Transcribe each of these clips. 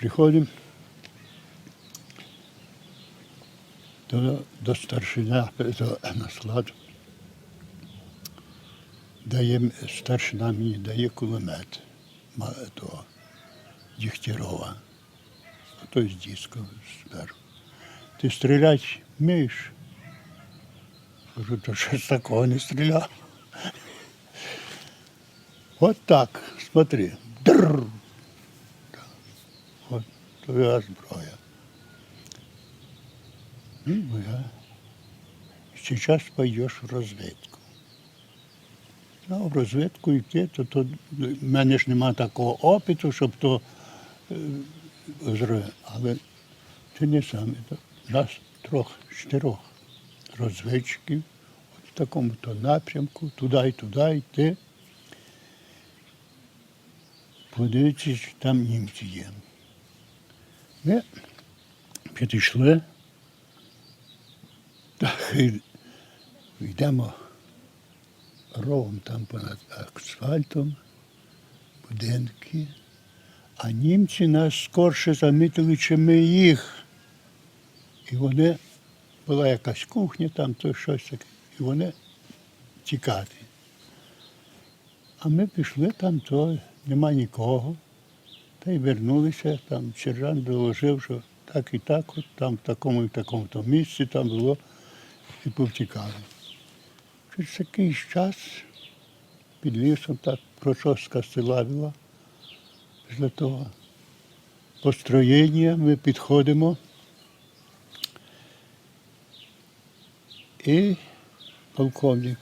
приходимо до, до старшина до, на склад. Дає, старшина мені дає кулемет того Дігтярова. А той з диском спершу. Ти стріляти вмієш? Кажу, то щось такого не стріляв. От так, смотри. Дрррр. Твоя зброя. Ну, я. Сейчас пойдеш в розвідку. Ну, в розвідку йти, то, то в мене ж нема такого опиту, щоб то е, зробити. Але це не саме. То Нас трьох, чотирьох розвідчиків от в такому то напрямку, туди і туди йти. Подивитися, там німці є. Ми підійшли, йдемо ровом там понад асфальтом, будинки, а німці нас скорше замітили, чи ми їх. І вони, була якась кухня, там то щось таке, і вони тікати. А ми пішли там, то нема нікого. Та й вернулися, там сержант доложив, що так і так, от, там в такому і такому то місці там було, і повтікали. Через якийсь час під лісом так прочоска села була. Після того построєння ми підходимо. І полковник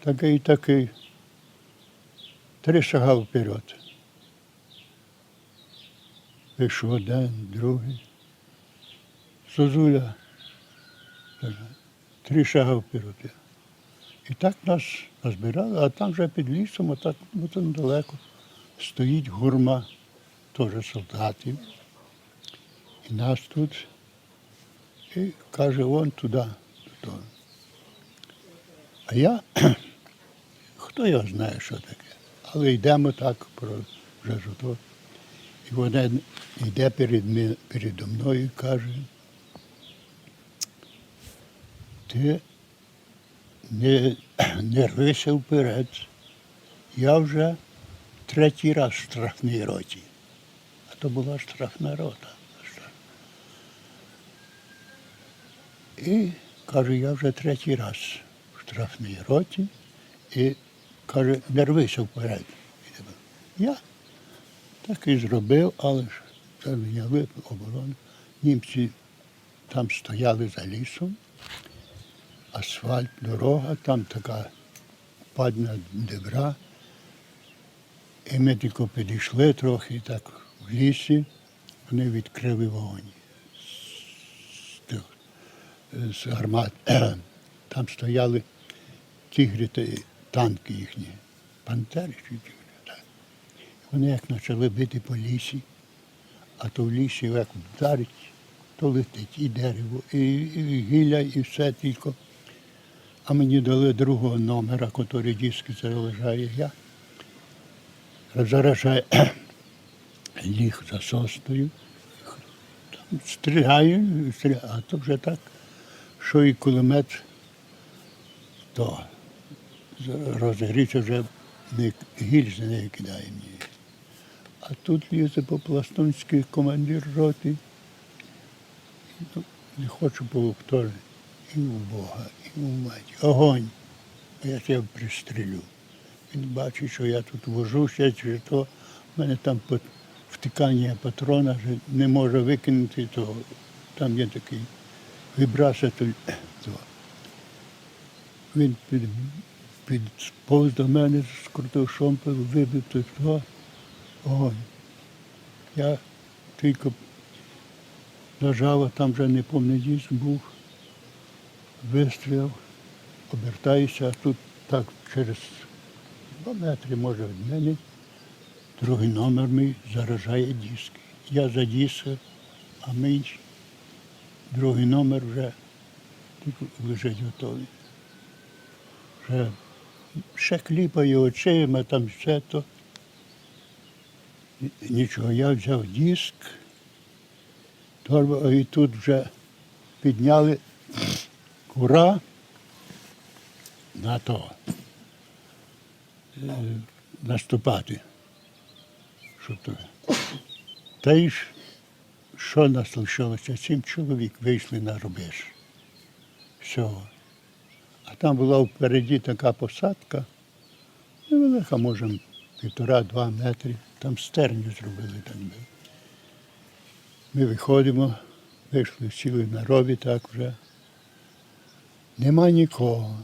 такий такий три шага вперед. Пішов один, другий. Сузуля. каже, Три шага вперед. І так нас назбирали, а там вже під лісом, а так ну, там далеко, стоїть гурма теж солдатів. І нас тут. І каже, вон туди. туди. А я, хто його знає, що таке. Але йдемо так, вже ж ото. І вона йде перед передо мною і каже, ти не, не рвися вперед. Я вже третій раз в штрафній роті. А то була штрафна рота. І каже, я вже третій раз в штрафній роті. І каже, не рвися вперед. Я так і зробив, але ж це зайняли оборону. Німці там стояли за лісом, асфальт, дорога, там така падна дебра. І ми тільки підійшли трохи так в лісі, вони відкрили вогонь з, тих, з гармат. Там стояли тігри та танки їхні, пантери. Вони як почали бити по лісі, а то в лісі як вдарить, то летить і дерево, і, і гілля, і все тільки. А мені дали другого номера, який диски заряджає я. Заражає ліг за состою. Там а то вже так, що і кулемет, то розгрівся вже гільзи не кидає мені. А тут лізе по-пластунськи командир роти. Ну, не хочу було теж і у Бога, і у маті. Огонь. А я тебе пристрілю. Він бачить, що я тут вожуся, чи то в мене там втикання патрона вже не може викинути, то там є такий вибраситель. Він під, підповз до мене, скрутив шомпел, вибив то, огонь. Я тільки нажав, а там вже не дійсно був вистріл, обертаюся, а тут так через два метри, може, від мене, другий номер мій заражає диски. Я за диски, а мій другий номер вже лежить готовий. Вже ще кліпає очима, там все то. Нічого, я взяв диск, торбу, і тут вже підняли кура на то. е, Наступати. Щоб то. Та й що нас лишилося? Сім чоловік вийшли на рубеж. Всього. А там була впереді така посадка, невелика, може, півтора-два метри. Там стерню зробили так би. Ми виходимо, вийшли, сіли на рові так вже. Нема нікого.